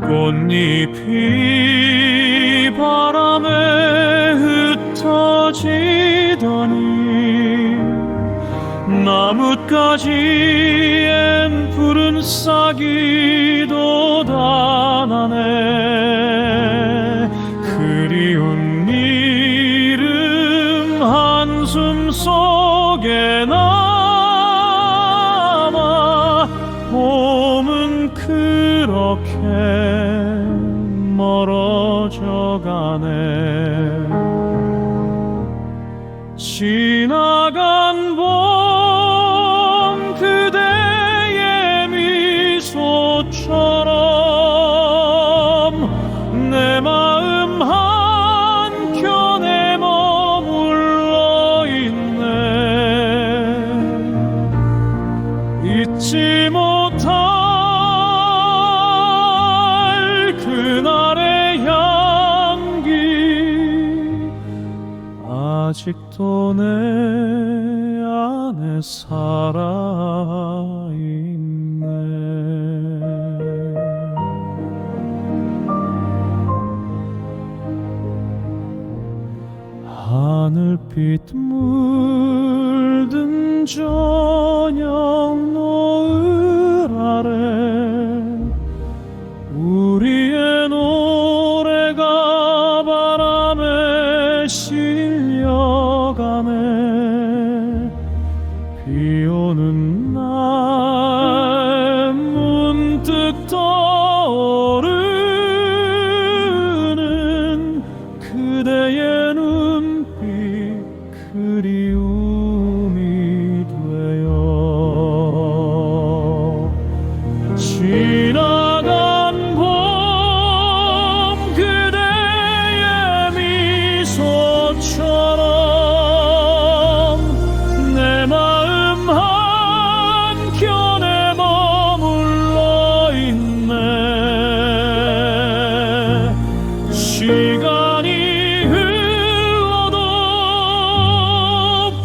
꽃잎이 바람에 흩어지더니 나뭇가지엔 푸른 싹이 돋아나네 그리운 이름 한숨 속에 남아 봄은 그렇게 멀어져 가네. 지나간 봄 그대의 미소처럼 내 마음 한켠에 머물러 있네. 잊지 못 아직도 내 안에 살아있네. 하늘빛 물든 저녁 노을 아래 실려가네. 비 오는 날 문득 떠오르는 그대의 시간이 흘러도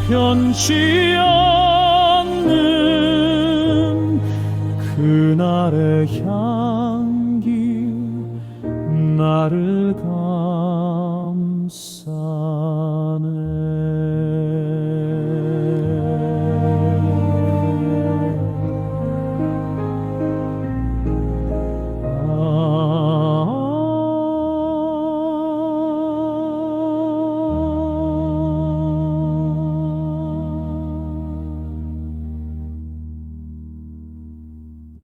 변치 않는 그날의 향기 나를 감싸네.